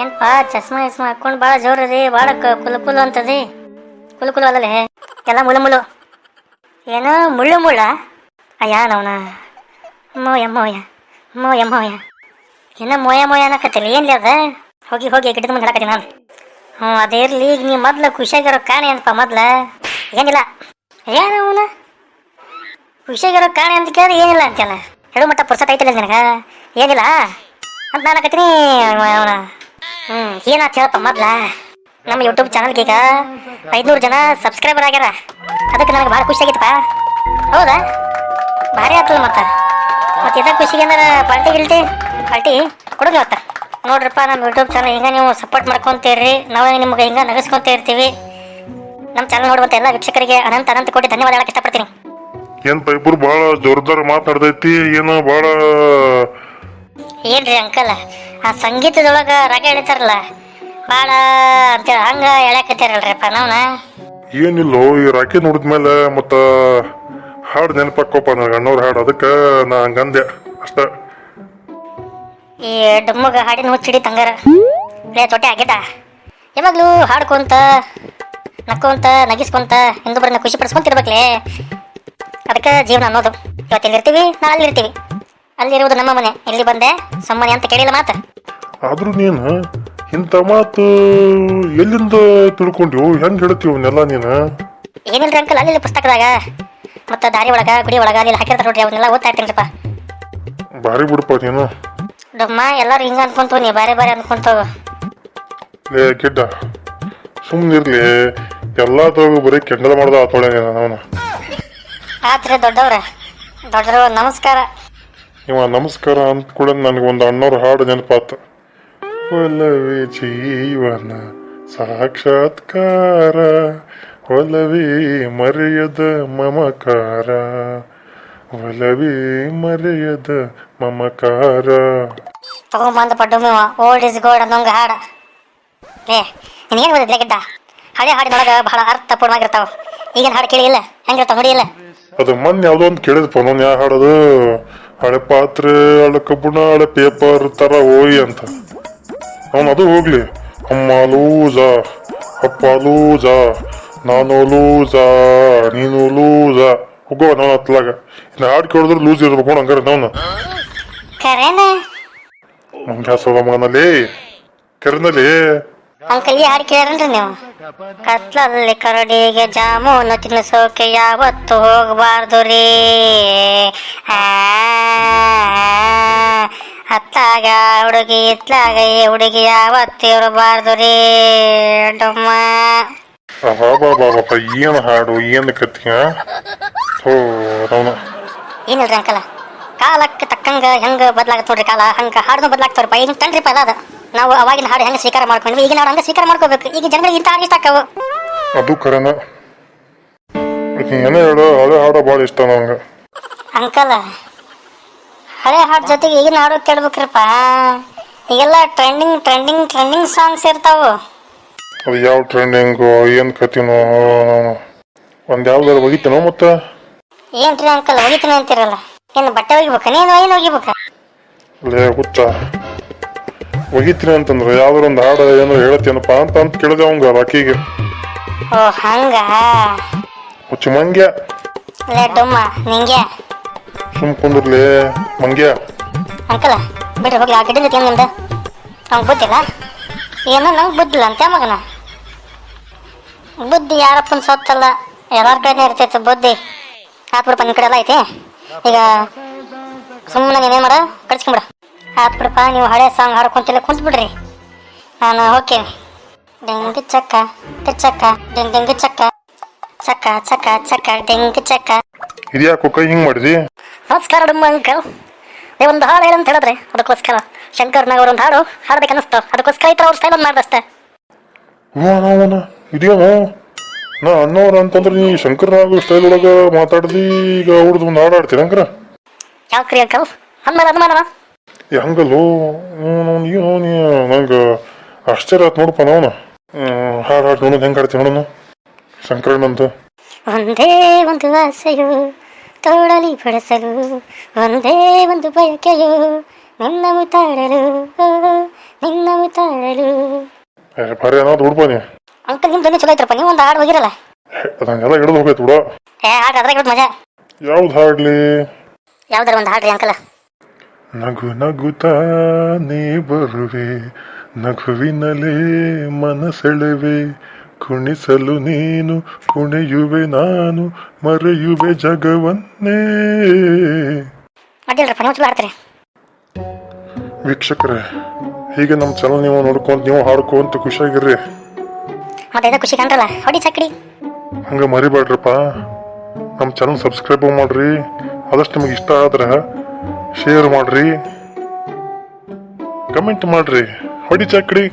ಏನಪ್ಪ ಚಸ್ಮಾ ಗಿಸ್ಮಾ ಹಾಕೊಂಡು ಭಾಳ ಜೋರದಿ ಭಾಳ ಕುಲು ಕುಲು ಅಂತದಿ. ಕುಲು ಕುಲು ಅಲ್ಲಲೇ ಎಲ್ಲ ಮುಳು ಮುಳು ಏನೋ ಮುಳ್ಳು ಮುಳ್ಳ. ಅಯ್ಯ, ನವನ. ಮೋಯ ಮೋಯ ಮೋಯ ಮೋಯ. ಏನ ಮೋಯ ಮೋಯ ಅನ್ನಕತ್ತಿಲ್ಲ, ಏನ್ಲಿ ಅದ? ಹೋಗಿ ಹೋಗಿ, ಗಿಡದ ಮುಂದೆ ಹೇಳಕತ್ತೀನಿ ನಾನು. ಹ್ಞೂ, ಅದೇ ಇರಲಿ, ಈಗ ನೀ ಮೊದ್ಲು ಖುಷಿಯಾಗಿರೋ ಕಾಣೆ ಏನಪ್ಪ ಮೊದ್ಲ? ಏನಿಲ್ಲ. ಏನು ಅವನ ಖುಷಿಯಾಗಿರೋ ಕಾಣೆ ಅಂತ ಕೇಳಿದ್ರೆ ಏನಿಲ್ಲ ಅಂತೆಲ್ಲ ಹೇಳು ಮಟ್ಟ, ಪುರ್ಸತ್ ಐತಿಲ್ಲ ನಿನಗೆ? ಏನಿಲ್ಲ? ಅಂತ ನಾನು ಹಾಕತ್ತೀನಿ ಅವನ ಹ್ಞೂ ಏನಾಯ್ತು ಹೇಳಪ್ಪ ಮೊದ್ಲ? ನಮ್ಮ ಯೂಟ್ಯೂಬ್ ಚಾನಲ್ಗೆ ಈಗ ಐದುನೂರು ಜನ ಸಬ್ಸ್ಕ್ರೈಬರ್ ಆಗ್ಯಾರ. ಅದಕ್ಕೆ ನನಗೆ ಭಾಳ ಖುಷಿ ಆಗಿತ್ತಪ್ಪ. ಹೌದಾ? ಭಾರಿ ಆತಲ್ಲ ಮತ್ತೆ. ಮತ್ತೆ ಇದಕ್ಕೆ ಖುಷಿಗೆ ಅಂದ್ರೆ ಪಾರ್ಟಿ ಗಿಲ್ಟಿ ಪಾರ್ಟಿ ಕೊಡೋದು ಮತ್ತೆ? ನೋಡ್ರಪ್ಪ ನಮ್ಮ ಯೂಟ್ಯೂಬ್ ಚಾನಲ್ ಹಿಂಗೆ ನೀವು ಸಪೋರ್ಟ್ ಮಾಡ್ಕೊತೀರಿ ನಾವು ನಿಮ್ಗೆ ಹಿಂಗೆ ನಗಸ್ಕೊಂತ ಇರ್ತೀವಿ. ನಮ್ಮ ಚಾನಲ್ ನೋಡುವಂಥ ಎಲ್ಲ ವೀಕ್ಷಕರಿಗೆ ಅನಂತ ಅನಂತ ಕೋಟಿ ಧನ್ಯವಾದ ಹೇಳಕ್ಕೆ ಇಷ್ಟಪಡ್ತೀನಿ. ಏನ್ಪ ಇಬ್ರು ಭಾಳ ಜೋರ್ದಾರ ಮಾತಾಡ್ದೈತಿ ಏನೋ ಭಾಳ ಏನ್ರಿ ಅಂಕಲ್? ಆ ಸಂಗೀತದೊಳಗೆ ರಾಗ ಎಳಿತಾರಲ್ಲ ಭಾಳ ಅಂತೇಳಿ ಹಂಗೆ ಎಳ್ಯಾಕತ್ತೀರಲ್ರಿಪ್ಪ ನಾವ್ನ? ಏನಿಲ್ಲೋ ಈ ರಾಕಿ ನೋಡಿದ್ಮೇಲೆ ಮತ್ತ ಹಾಡು ನೆನಪಾಕೋಪ ನನಗೆ ಅಣ್ಣವ್ರ ಹಾಡು ಅದಕ್ಕೆ ನಾ ಹಂಗಂದೆ ಅಷ್ಟ. ಈ ಡಮ್ಮಗ ಹಾಡಿನ ಹುಚ್ಚಿಡಿ ತಂಗಾರ. ಲೇ ತೊಟ್ಟೆ ಆಗಿದ್ದ? ಯಾವಾಗ್ಲೂ ಹಾಡ್ಕೊಂತ ನಕ್ಕೊಂತ ನಗಿಸ್ಕೊಂತ ಇನ್ನೊಬ್ಬರನ್ನ ಖುಷಿ ಪಡಿಸ್ಕೊಂತಿರ್ಬೇಕ್ಲೇ. ಅದಕ್ಕೆ ಜೀವನ ಅನ್ನೋದು. ಇವತ್ತು ಇಲ್ಲಿರ್ತೀವಿ ನಾಳೆ ಅಲ್ಲಿರ್ತೀವಿ. ಅಲ್ಲಿರುವುದು ನಮ್ಮ ಮನೆ. ಇಲ್ಲಿ ಬಂದೆ? ಸಮ್ಮನೆ ಅಂತ ಕೇಳಿಲ್ಲ ಮಾತು ಆದ್ರೂ ನೀನು ಇಂಥ ಮಾತು ಎಲ್ಲಿಂದ ತಿಳ್ಕೊಂಡೆವು ಹೆಂಗ್ ಹೇಳ್ತೀವಿ ಅವನ್ನೆಲ್ಲ ನೀನು? ಏನಿಲ್ರಿ ಅಂಕಲ್ ಅಲ್ಲಿ ಪುಸ್ತಕದಾಗ? ಮತ್ತು ದಾರಿ ಒಳಗ ಗುಡಿ ಒಳಗ ಅಲ್ಲಿ ಹಾಕಿರ್ತಾರೆ ನೋಡ್ರಿ ಅವನ್ನೆಲ್ಲ ಓದ್ತಾ ಇರ್ತೀನಿಪ್ಪ ಭಾರಿ ಬಿಡಪ್ಪ ನೀನು. ನಮ್ಮ ಎಲ್ಲರೂ ಹಿಂಗೆ ಅನ್ಕೊಂತು ನೀ ಬೇರೆ ಬೇರೆ ಅನ್ಕೊಂತ ಲೇ ಗಿಡ್ಡ ಸುಮ್ಮನಿರ್ಲಿ ಎಲ್ಲಾದ್ರಾಗೂ ಬರೀ ಕೆಂಡದ ಮಾಡ್ದ ಆತೊಳೆ ಅವನು. ಆತ್ರಿ ದೊಡ್ಡವ್ರ ದೊಡ್ಡರು ನಮಸ್ಕಾರ. ಇವ ನಮಸ್ಕಾರ ಅಂತ ಕೂಡ ನನಗೆ ಒಂದು ಅಣ್ಣವ್ರ ಹಾಡು ನೆನಪಾತ. ಒಲವೇ ಜೀವನ ಸಾಕ್ಷಾತ್ಕಾರ ಒಲವೇ ಮರೆಯದ ಮಮಕಾರ ಒಲವೇ ಮರೆಯದ ಮಮಕಾರ. ತಗೊಂಬಂದ ಪಡ್ಡುಮಿವ ಓಲ್ಡ್ ಇಸ್ ಗೋಲ್ಡ್ ಅನ್ನೋಂಗ ಹಾಡ. ಏ ನೀನು ಏನು ಓದಿದ್ರೆ ಗಿಡ್ಡ ಹಳೆ ಹಾಡಿನೊಳಗೆ ಬಹಳ ಅರ್ಥಪೂರ್ಣವಾಗಿರ್ತಾವ. ಈಗಿನ ಹಾಡು ಕೇಳಿ ಇಲ್ಲ ಹೆಂಗಿರ್ತಾವ ಇಲ್ಲ ಅದು ಮೊನ್ನೆ ಯಾವುದೋ ಒಂದು ಕೇಳಿದ್ಪ ನಾನು ಯಾವ ಹಾಡೋದು? ಹಳೆ ಪಾತ್ರೆ ಹಳೆ ಕಬ್ಬುಣ ಹಳೆ ಪೇಪರ್ ತರ ಹೋಯಿ ಅಂತ. ಅವನು ಅದು ಹೋಗ್ಲಿ. ಅಮ್ಮ ಲೂಜ ಅಪ್ಪ ಲೂಜ ನಾನು ಲೂಜ ನೀನು ಲೂಜ ಹೋಗೋ ನಾನು ಹತ್ಲಾಗ. ಇನ್ನು ಹಾಡು ಕೇಳಿದ್ರೆ ಲೂಸ್ ಇರ್ಬೇಕು ನೋಡು ಹಂಗಾರೆ ನಾನು ಕರೇನ. ನಂಗೆ ಹಸದ ಮಗನಲ್ಲಿ? ಕರೆನಲ್ಲಿ? ಅಂಕಲ್ ಈ ಹಾಡು ಕೇಳ್ರಿ ನೀವು. ಕತ್ಲಲ್ಲಿ ಕರಡಿಗೆ ಜಾಮೂನು ತಿನ್ನಿಸೋಕೆ ಯಾವತ್ತು ಹೋಗಬಾರ್ದು ರೀ. ಅತ್ತಾಗ ಹುಡುಗಿ ಇತ್ಲಾಗ ಈ ಹುಡುಗಿ ಯಾವತ್ತು ಇರಬಾರ್ದು ರೀ ಡೊಮ್ಮ. ಬಾ ಬಾಬಪ್ಪ ಏನು ಹಾಡು ಏನು ಕತ್ತಿ ಹೋ ಅವನು ಏನಿಲ್ರಿ ಅಂಕಲ? ಕಾಲಕ್ಕೆ ತಕ್ಕಂಗ ಹೆಂಗ ಬದಲಾಗತ್ ನೋಡ್ರಿ ಕಾಲ? ಹಂಗ ಹಾಡು ಬದಲಾಗ್ತಾವ್ರಿಪ್ಪ ಈಗ ತನ್ರಿಪ್ಪ ಅದ. ನಾವು ಅವಾಗಿನ ಹಾಡು ಹೆಂಗ ಸ್ವೀಕಾರ ಮಾಡ್ಕೊಂಡ್ವಿ ಈಗಿನ ಹಾಡು ಹಂಗ ಸ್ವೀಕಾರ ಮಾಡ್ಕೋಬೇಕು. ಈಗ ಜನಗಳಿಗೆ ಇಂಥ ಹಾಡು ಇಷ್ಟ ಆಕ್ಕವು ಅದು ಕರೆನ ಏನೇ ಹೇಳು? ಹಳೆ ಹಾಡು ಭಾಳ ಇಷ್ಟ ನಂಗೆ. ಅಂಕಲ್ ಹಳೆ ಹಾಡು ಜೊತೆಗೆ ಈಗಿನ ಹಾಡು ಕೇಳ್ಬೇಕ್ರಪ್ಪ. ಈಗೆಲ್ಲ ಟ್ರೆಂಡಿಂಗ್ ಟ್ರೆಂಡಿಂಗ್ ಟ್ರೆಂಡಿಂಗ್ ಸಾಂಗ್ಸ್ ಇರ್ತಾವು. ಅದು ಯಾವ ಟ್ರೆಂಡಿಂಗು ಏನು ಕತಿನೋ ಒಂದು ಯಾವ್ದಾರು ಒಗಿತೇನೋ ಮತ್ತೆ? ಏನ್ರಿ ಅಂಕಲ್ ಒಗಿತೀನಿ ಅಂತಿರಲ್ಲ. ಏನು ಬಟ್ಟೆ ಒಗಿಬೇಕ? ನೀನು ಏನು ಒಗಿಬೇಕ? ಲೇ ಹುಚ್ಚ. ಒಗಿತೀನಿ ಅಂತಂದ್ರೆ ಯಾವ್ದಾರು ಒಂದು ಹಾಡು ಏನೋ ಹೇಳ್ತೇನಪ್ಪ ಅಂತ ಅಂತ ಕೇಳಿದೆ ಅವಂಗ ರಾಕಿಗೆ ಓ ಹಂಗ? ಹುಚ್ಚು ಮಂಗ್ಯ. ಲೇ ಡುಮ್ಮ ನಿಂಗೆ. ಸುಮ್ ಕುಂದ್ರಲಿ ಮಂಗ್ಯ. ಅಂಕಲ್, ಬಿಡ್ರಿ, ಹೋಗ್ಲಿ, ಆ ಕಡೆ ಜೊತೆ ನಿಮ್ದು? ಅವ್ನಿಗೆ ಬುದ್ಧಿಲ್ಲ? ಏನೋ ನಂಗೆ ಬುದ್ಧಿಲ್ಲ ಅಂತ ಮಗನ? ಬುದ್ಧಿ ಯಾರಪ್ಪನ ಸತ್ತಲ್ಲ, ಎಲ್ಲಾರ ಕಡೆನೇ ಇರ್ತೈತೆ ಬುದ್ಧಿ. ಬಿಡಪ್ಪ ನಿಮ್ಮ ಕಡೆ ಎಲ್ಲ ಐತಿ? ಈಗ ಸುಮ್ಮನೆ ನೀನೇನು ಮಾಡ, ಕಳಿಸ್ಕೊಂಬಿಡ. ಆತ್ ಬಿಡಪ್ಪ ನೀವು ಹಳೆ ಸಾಂಗ್ ಹಾಡ್ಕೊಂತಿಲ್ಲ ಕುಂತ ಬಿಡ್ರಿ ನಾನು ಹೋಗ್ತೀನಿ. ಡೆಂಗ್ ಚಕ್ಕ ಚಕ್ಕ, ಡೆಂಗ್ ಡೆಂಗ್, ಚಕ್ಕ. ಚಕ್ಕ ಚಕ್ಕ ಚಕ್ಕ, ಡೆಂಗ್, ಚಕ್ಕ. ಇದ್ಯಾಕೋ ಕೈ ಹಿಂಗೆ ಮಾಡಿದಿ ನಮಸ್ಕಾರ ಅಂಕಲ್ ನೀವು ಒಂದು ಹಾಡು ಏನಂತ ಹೇಳಿದ್ರೆ ಅದಕ್ಕೋಸ್ಕರ. ಶಂಕರ್ನಾಗ ಅವ್ರೊಂದು ಹಾಡು ಹಾಡ್ಬೇಕು ಅನ್ನಿಸ್ತು ಅದಕ್ಕೋಸ್ಕರ ಈ ಥರ ಅವ್ರ ಸ್ಟೈಲ್ ಒಂದು ಮಾಡ್ದಷ್ಟೇ. ಅವನ ಇದೇನೋ ನಾ ಅಣ್ಣವ್ರ ಅಂತಂದ್ರೆ ನೀ ಶಂಕರನಾಗು ಸ್ಟೈಲ್ ಒಳಗೆ ಮಾತಾಡ್ದಿ ಈಗ ಅವ್ರದ್ದು ಒಂದು ಹಾಡು ಆಡ್ತೀನಿ ಹಂಗಾರ ಯಾವ ಕ್ರಿ ಅಂಕಲ್ ಅಂದ್ಮೇಲೆ ಅನುಮಾನವ ಏ ಹಂಗಲ್ಲೋ ಅವ್ನು ಏನು ನೀ ನಂಗೆ ಆಶ್ಚರ್ಯ ಆಯ್ತು ನೋಡಪ್ಪ ನಾವು ಹಾಡು ಹಾಡು ನೋಡೋದು ಹೆಂಗೆ ಆಡ್ತೀನಿ ನೋಡೋಣ ಶಂಕರಣ್ಣಂತ ಒಂದೇ ಒಂದು ಆಸೆಯು ತೋಳಲಿ ಪಡಿಸಲು ಒಂದೇ ಒಂದು ಬಯಕೆಯು ನಿನ್ನ ಮುತ್ತಾಡಲು ನಿನ್ನ ಏ ಭಾರಿ ಅನ್ನೋದು ಹುಡ್ಪಾನಿ ಅಂಕಲ್ ನಿಮ್ ಧ್ವನಿ ಚಲೋ ಐತ್ರಪ್ಪ ನೀವು ಒಂದು ಹಾಡು ಹೋಗಿರಲ್ಲ. ಅದಂಗೆಲ್ಲ ಹಿಡಿದು ಹೋಗೈತೆ ಬಿಡು. ಏ ಹಾಡು ಅದ್ರಾಗ ಇರೋದು ಮಜಾ. ಯಾವ್ದು ಹಾಡ್ಲಿ? ಯಾವ್ದಾರ ಒಂದು ಹಾಡ್ರಿ ಅಂಕಲ. ನಗು ನಗುತ್ತಾ ನೀ ಬರುವೆ ನಗುವಿನಲೇ ಮನಸೆಳೆವೆ ಕುಣಿಸಲು ನೀನು ಕುಣಿಯುವೆ ನಾನು ಮರೆಯುವೆ ಜಗವನ್ನೇ. ವೀಕ್ಷಕರೇ ಹೀಗೆ ನಮ್ಮ ಚಾನಲ್ ನೀವು ನೋಡ್ಕೊಂತ ನೀವು ಹಾಡ್ಕೊಂತ ಖುಷಿಯಾಗಿರ್ರಿ. ಇದು ಖುಷಿ ಹೊಡಿ ಹಂಗೆ ಮರಿಬೇಡ್ರಪ್ಪ. ನಮ್ಮ ಚಾನಲ್ ಸಬ್ಸ್ಕ್ರೈಬ್ ಮಾಡ್ರಿ. ಆದಷ್ಟು ನಿಮಗೆ ಇಷ್ಟ ಆದ್ರೆ ಶೇರ್ ಮಾಡ್ರಿ. ಕಮೆಂಟ್ ಮಾಡ್ರಿ. ಹೊಡಿ ಚಕ್ಡಿ